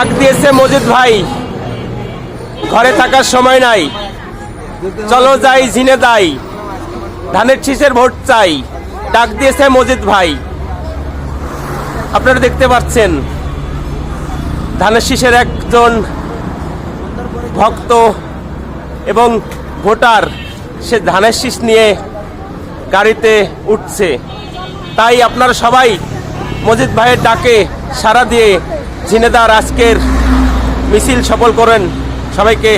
ডাক দিয়েছে মজিদ ভাই। ঘরে থাকার সময় নাই। চলো যাই ঝিনে দাই ধানের শীষের ভোট চাই। ডাক দিয়েছে মজিদ ভাই। আপনারা দেখতে পাচ্ছেন, ধানের শীষের একজন ভক্ত এবং ভোটার, সে ধানের শীষ নিয়ে গাড়িতে উঠছে। তাই আপনারা সবাই মজিদ ভাইয়ের ডাকে সারা দিয়ে ঝিনেদার আজকের মিছিল সফল করেন। সবাইকে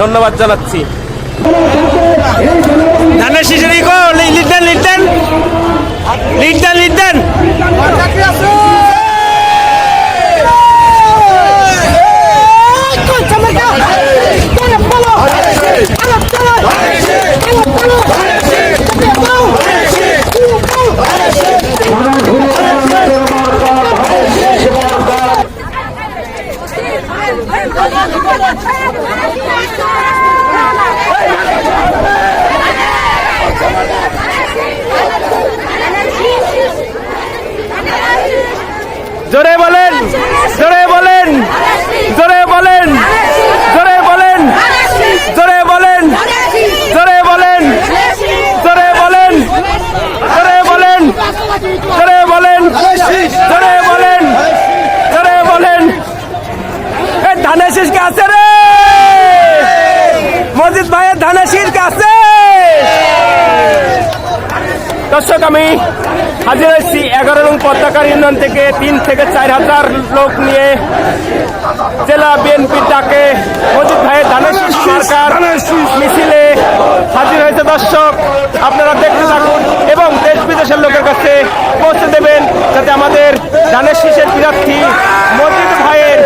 ধন্যবাদ জানাচ্ছি। ধানের শীষের ইকো লিড দেন লিড জোরে বলেন জোরে বলেন জোরে বলেন জোরে বলেন জোরে বলেন জোরে বলেন জোরে বলেন জোরে বলেন জোরে বলেন জোরে বলেন জোরে বলেন এ ধানের শীষ আছে রে মসজিদ ভাইয়ের ধানের শীষ আছে দর্শক আমি হাজির হয়েছি এগারো নং পতাকার ইউনিয়ন থেকে তিন থেকে চার হাজার লোক নিয়ে জেলা বিএনপির ডাকে মজিদ ভাইয়ের ধানের সরকার মিছিলে হাজির হয়েছে দর্শক আপনারা দেখতে থাকুন এবং দেশ বিদেশের লোকের কাছে পৌঁছে দেবেন যাতে আমাদের ধানের শীষের প্রার্থী মজিদ ভাইয়ের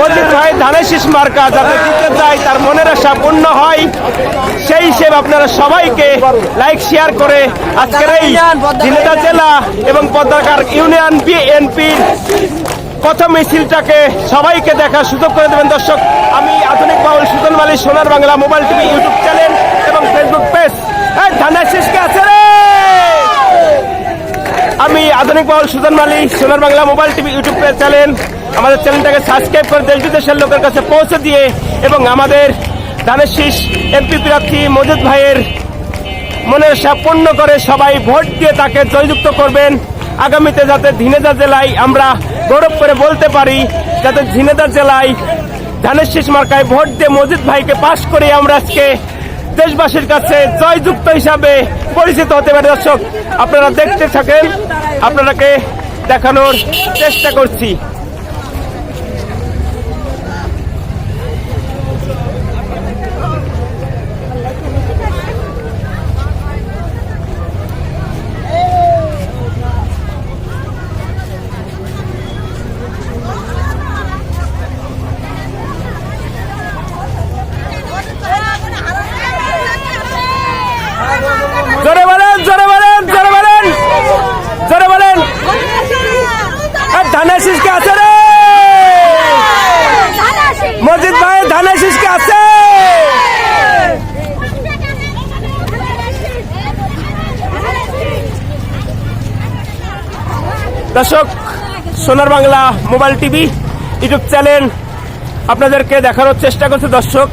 মজিদ ভাইয়ের ধানের শীষ মার্কা যাতে জিতে যায়, তার মনের আশা পূর্ণ হয়। সেই হিসেবে আপনারা সবাইকে লাইক শেয়ার করে আজকের এই ঝিনেদা জেলা এবং পদ্মাকার ইউনিয়ন বিএনপি প্রথম মিছিলটাকে সবাইকে দেখার সুযোগ করে দেবেন। দর্শক, আমি আধুনিক Baul Sujan Mali, Sonar Bangla mobile TV YouTube channel এবং ফেসবুক পেজ ধানের শীষকে আছে আমি আধুনিক Baul Sujan Mali, Sonar Bangla mobile TV YouTube channel আমাদের চ্যানেলটাকে সাবস্ক্রাইব করে দেশ বিদেশের লোকের কাছে পৌঁছে দিয়ে এবং আমাদের ধানের শীষ এমপি প্রার্থী মজিদ ভাইয়ের মনের আশা পূর্ণ করে সবাই ভোট দিয়ে তাকে জয়যুক্ত করবেন। আগামীতে যাতে ঝিনেদা জেলায় আমরা গৌরব করে বলতে পারি, যাতে ঝিনেদা জেলায় ধানের শীষ মার্কায় ভোট দিয়ে মজিদ ভাইকে পাশ করে আমরা আজকে দেশবাসীর কাছে জয়যুক্ত হিসাবে পরিচিত হতে পারে। দর্শক, আপনারা দেখতে থাকেন, আপনারাকে দেখানোর চেষ্টা করছি জোরে বলেন জোরে বলেন জোরে বলেন জোরে বলেন আর ধানের শীষকে আছে রে। মসজিদ ভাই, ধানের শীষকে আছে। দর্শক, Sonar Bangla mobile TV YouTube channel আপনাদেরকে দেখানোর চেষ্টা করছে দর্শক।